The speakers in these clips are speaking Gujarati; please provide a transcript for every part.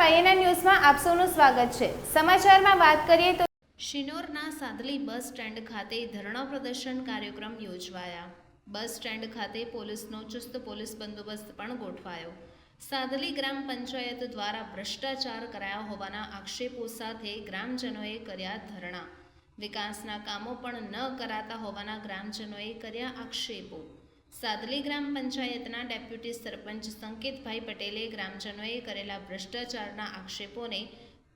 વાયએનએન ન્યૂઝમાં આપ સૌનું સ્વાગત છે. સમાચારમાં વાત કરીએ તો શિનોરના સાદલી બસ સ્ટેન્ડ ખાતે ધરણા પ્રદર્શન કાર્યક્રમ યોજવાયા. બસ સ્ટેન્ડ ખાતે પોલીસનો ચુસ્ત પોલીસ બંદોબસ્ત પણ ગોઠવાયો. સાદલી ગ્રામ પંચાયત દ્વારા ભ્રષ્ટાચાર કરાયા હોવાના આક્ષેપો સાથે ગ્રામજનોએ કર્યા ધરણા. વિકાસના કામો પણ ન કરાતા હોવાના ગ્રામજનોએ કર્યા આક્ષેપો. સાદલી ગ્રામ પંચાયતના ડેપ્યુટી સરપંચ સંકેતભાઈ પટેલે ગ્રામજનોએ કરેલા ભ્રષ્ટાચારના આક્ષેપોને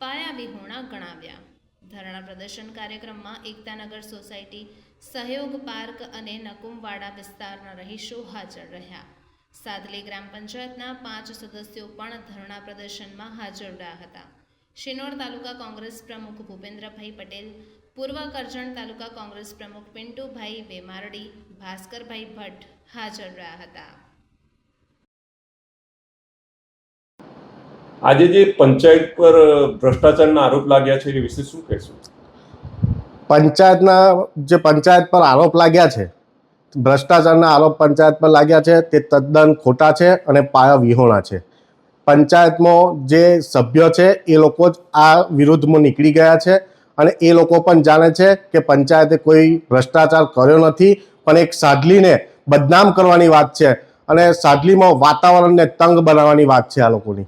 પાયાવિહોણા ગણાવ્યા. ધરણા પ્રદર્શન કાર્યક્રમમાં એકતાનગર સોસાયટી, સહયોગ પાર્ક અને નકુમવાડા વિસ્તારના રહીશો હાજર રહ્યા. સાદલી ગ્રામ પંચાયતના પાંચ સદસ્યો પણ ધરણા પ્રદર્શનમાં હાજર રહ્યા હતા. શિનોર તાલુકા કોંગ્રેસ પ્રમુખ ભૂપેન્દ્રભાઈ પટેલ, પૂર્વ કરજણ તાલુકા કોંગ્રેસ પ્રમુખ પિન્ટુભાઈ વેમારડી, ભાસ્કરભાઈ ભટ્ટ હાજર રહ્યા હતા. આજે જે પંચાયત પર ભ્રષ્ટાચારના આરોપ લાગ્યા છે એ વિશે શું કહેશો? પંચાયતના જે પંચાયત પર આરોપ લાગ્યા છે ભ્રષ્ટાચારના આરોપ પંચાયત પર લાગ્યા છે તે તદ્દન ખોટા છે અને પાયા વિહોણા છે. પંચાયતમાં જે સભ્ય છે એ લોકો જ આ વિરુદ્ધમાં નીકળી ગયા છે અને એ લોકો પણ જાણે છે કે પંચાયતે કોઈ ભ્રષ્ટાચાર કર્યો નથી પણ એક સાડલીને બદનામ કરવાની વાત છે અને સાડલીમાં વાતાવરણને તંગ બનાવવાની વાત છે આ લોકોની.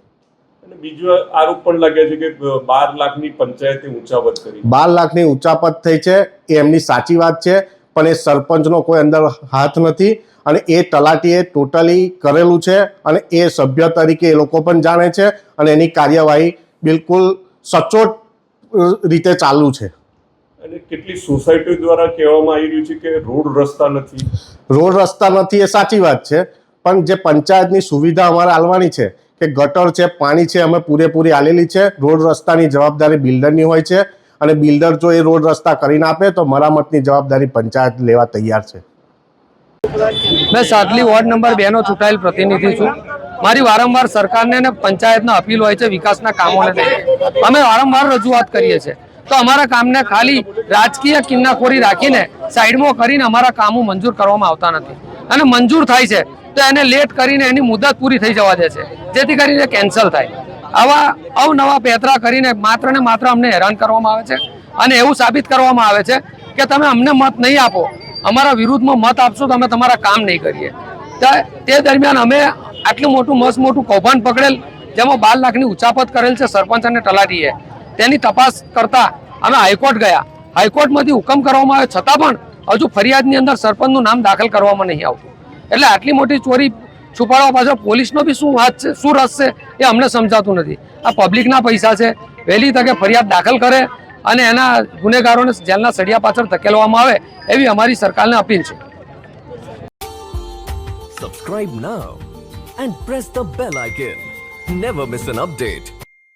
અને બીજો આરોપ પણ લાગ્યા છે કે બાર લાખની પંચાયતે કરી. બાર લાખની ઊંચાપત થઈ છે એ એમની સાચી વાત છે પણ એ સરપંચનો કોઈ અંદર હાથ નથી અને એ તલાટીએ ટોટલી કરેલું છે અને એ સભ્ય તરીકે એ લોકો પણ જાણે છે અને એની કાર્યવાહી બિલકુલ સચોટ રીતે ચાલુ છે. અને કેટલી સોસાયટી દ્વારા કહેવામાં આવી રહ્યું છે કે રોડ રસ્તા નથી? રોડ રસ્તા નથી એ સાચી વાત છે. પણ જે પંચાયતની સુવિધા અમારે આલવાની છે કે ગટર છે પાણી છે અમે પૂરેપૂરી આલેલી છે. રોડ રસ્તાની જવાબદારી બિલ્ડરની હોય છે. અને બિલ્ડર જો એ રોડ રસ્તા કરીને આપે તો મરામતની જવાબદારી પંચાયત લેવા તૈયાર છે. મેં સાદલી વોર્ડ નંબર બે નો ચૂંટાયેલ પ્રતિનિધિ છું. મારી વારંવાર સરકારને અને પંચાયતને અપીલ હોય છે વિકાસના કામોને અમે વારંવાર રજૂઆત કરીએ છીએ. તો અમારા કામને ખાલી રાજકીય કિન્નાખોરી રાખીને સાઈડમાં કરીને અમારા કામો મંજૂર કરવામાં આવતા નથી. અને મંજૂર થાય છે, તો એને લેટ કરીને એની મુદત પૂરી થઈ જવા દે છે. જેથી કરીને કેન્સલ થાય. આવા અવનવા પેતરા કરીને માત્ર ને માત્ર અમને હેરાન કરવામાં આવે છે અને એવું સાબિત કરવામાં આવે છે કે તમે અમને મત નહીં આપો. અમારા વિરુદ્ધમાં મત આપશો તો અમે તમારા કામ નહીં કરીએ. તે- દરમિયાન અમે આટલું મોટું મસ્ત મોટું કૌભાંડ પકડેલ, જેમાં બાર લાખની ઉચાપત કરેલ છે સરપંચ અને તલાટીએ. તેની તપાસ કરતા અમે હાઈકોર્ટ ગયા. હાઈકોર્ટમાંથી હુકમ કરવામાં આવ્યો. છતાં પણ હજુ ફરિયાદની અંદર સરપંચનું નામ દાખલ કરવામાં નહીં આવતું. એટલે આટલી મોટી ચોરી છુપાડવા પાછળ પોલીસનો બી શું હાથ છે, શું રસ છે એ અમને સમજાતું નથી. આ પબ્લિકના પૈસા છે. વહેલી તકે ફરિયાદ દાખલ કરે અને એના ગુનેગારોને જેલના સળિયા પાછળ ધકેલવામાં આવે એવી અમારી સરકારને અપીલ છે. Subscribe now and press the bell icon never miss an update.